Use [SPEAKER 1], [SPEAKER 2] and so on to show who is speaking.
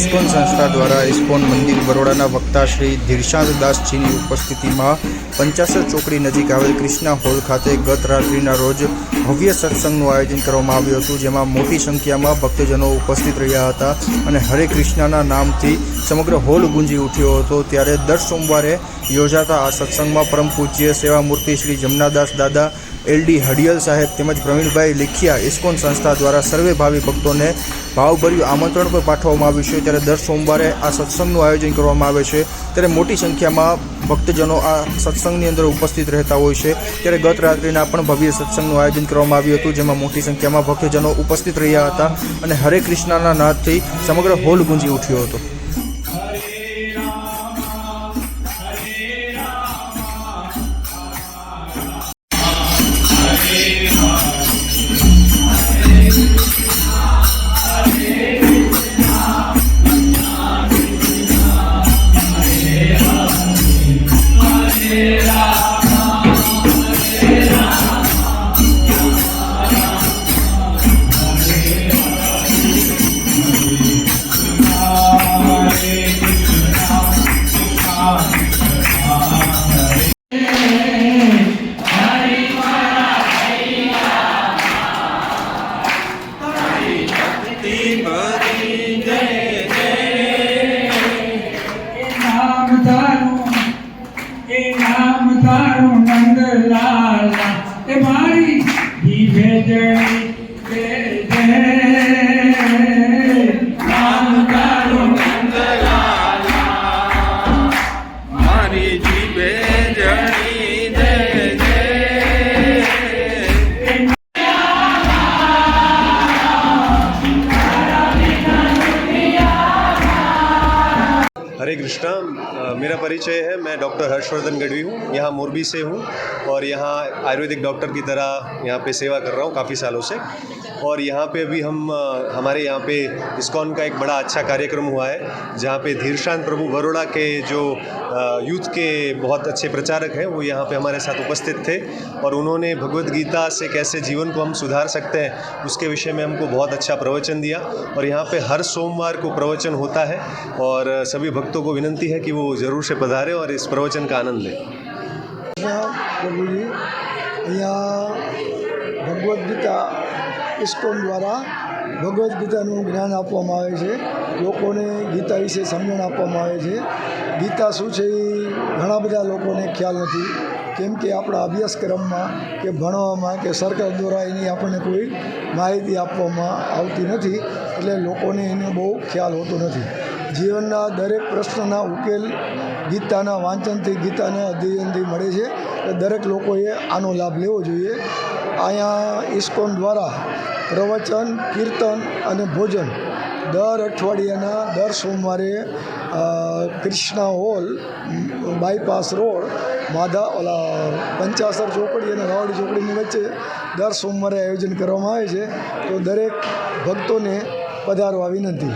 [SPEAKER 1] ISKCON સંસ્થા દ્વારા ISKCON મંદિર બરોડાના વક્તા શ્રી ધીરશાંત દાસજીની ઉપસ્થિતિમાં પંચાસર ચોકડી નજીક આવેલ ક્રિષ્ના હોલ ખાતે ગત રાત્રિના રોજ ભવ્ય સત્સંગનું આયોજન કરવામાં આવ્યું હતું, જેમાં મોટી સંખ્યામાં ભક્તજનો ઉપસ્થિત રહ્યા હતા અને હરે કૃષ્ણના નામથી સમગ્ર હોલ ગુંજી ઉઠ્યો હતો. ત્યારે દર સોમવારે યોજાતા આ સત્સંગમાં પરમ પૂજ્ય સેવામૂર્તિ શ્રી જમનાદાસ દાદા એલડી હડિયલ સાહેબ તેમજ પ્રવીણભાઈ લેખિયા ઇસ્કોન સંસ્થા દ્વારા સર્વે ભાવિ ભક્તોને ભાવભર્યું આમંત્રણ પણ પાઠવવામાં આવ્યું છે. ત્યારે દર સોમવારે આ સત્સંગનું આયોજન કરવામાં આવે છે. ત્યારે મોટી સંખ્યામાં ભક્તજનો આ સત્સંગની અંદર ઉપસ્થિત રહેતા હોય છે. ત્યારે ગત રાત્રિના પણ ભવ્ય સત્સંગનું આયોજન કરવામાં આવ્યું હતું, જેમાં મોટી સંખ્યામાં ભક્તજનો ઉપસ્થિત રહ્યા હતા અને હરે કૃષ્ણના નાદથી સમગ્ર હોલ ગુંજી ઉઠ્યો હતો.
[SPEAKER 2] એ તારું નંદલાલ એ મારી જીભે જણી
[SPEAKER 3] हरे कृष्णा मेरा परिचय है, मैं डॉक्टर हर्षवर्धन गढ़वी हूँ, यहाँ मोरबी से हूँ और यहाँ आयुर्वेदिक डॉक्टर की तरह यहाँ पे सेवा कर रहा हूँ काफ़ी सालों से और यहाँ पे अभी हम हमारे यहाँ पे इस्कॉन का एक बड़ा अच्छा कार्यक्रम हुआ है, जहाँ पे धीरशांत प्रभु बरोड़ा के जो यूथ के बहुत अच्छे प्रचारक हैं, वो यहाँ पे हमारे साथ उपस्थित थे और उन्होंने भगवत गीता से कैसे जीवन को हम सुधार सकते हैं, उसके विषय में हमको बहुत अच्छा प्रवचन दिया और यहाँ पे हर सोमवार को प्रवचन होता है और सभी भक्तों को विनंती है कि वो ज़रूर से पधारें और इस प्रवचन का आनंद लें।
[SPEAKER 4] प्रभु जी यहाँ भगवत गीता ઇસ્કોન દ્વારા ભગવદ્ ગીતાનું જ્ઞાન આપવામાં આવે છે. લોકોને ગીતા વિશે સમજણ આપવામાં આવે છે. ગીતા શું છે એ ઘણા બધા લોકોને ખ્યાલ નથી. કેમ કે આપણા અભ્યાસક્રમમાં કે ભણવામાં કે સરકાર દ્વારા એની આપણને કોઈ માહિતી આપવામાં આવતી નથી, એટલે લોકોને એનો બહુ ખ્યાલ હોતો નથી. જીવનના દરેક પ્રશ્નના ઉકેલ ગીતાના વાંચનથી, ગીતાના અધ્યયનથી મળે છે. એટલે દરેક લોકોએ આનો લાભ લેવો જોઈએ. અહીંયા ઇસ્કોન દ્વારા પ્રવચન, કીર્તન અને ભોજન. દર અઠવાડિયાના દર સોમવારે Krishna hall bypass road, Madha, ઓલા, પંચાસર ચોકડી અને રાવડી ચોકડીની વચ્ચે દર સોમવારે આયોજન કરવામાં આવે છે. તો દરેક ભક્તોને પધારવા વિનંતી.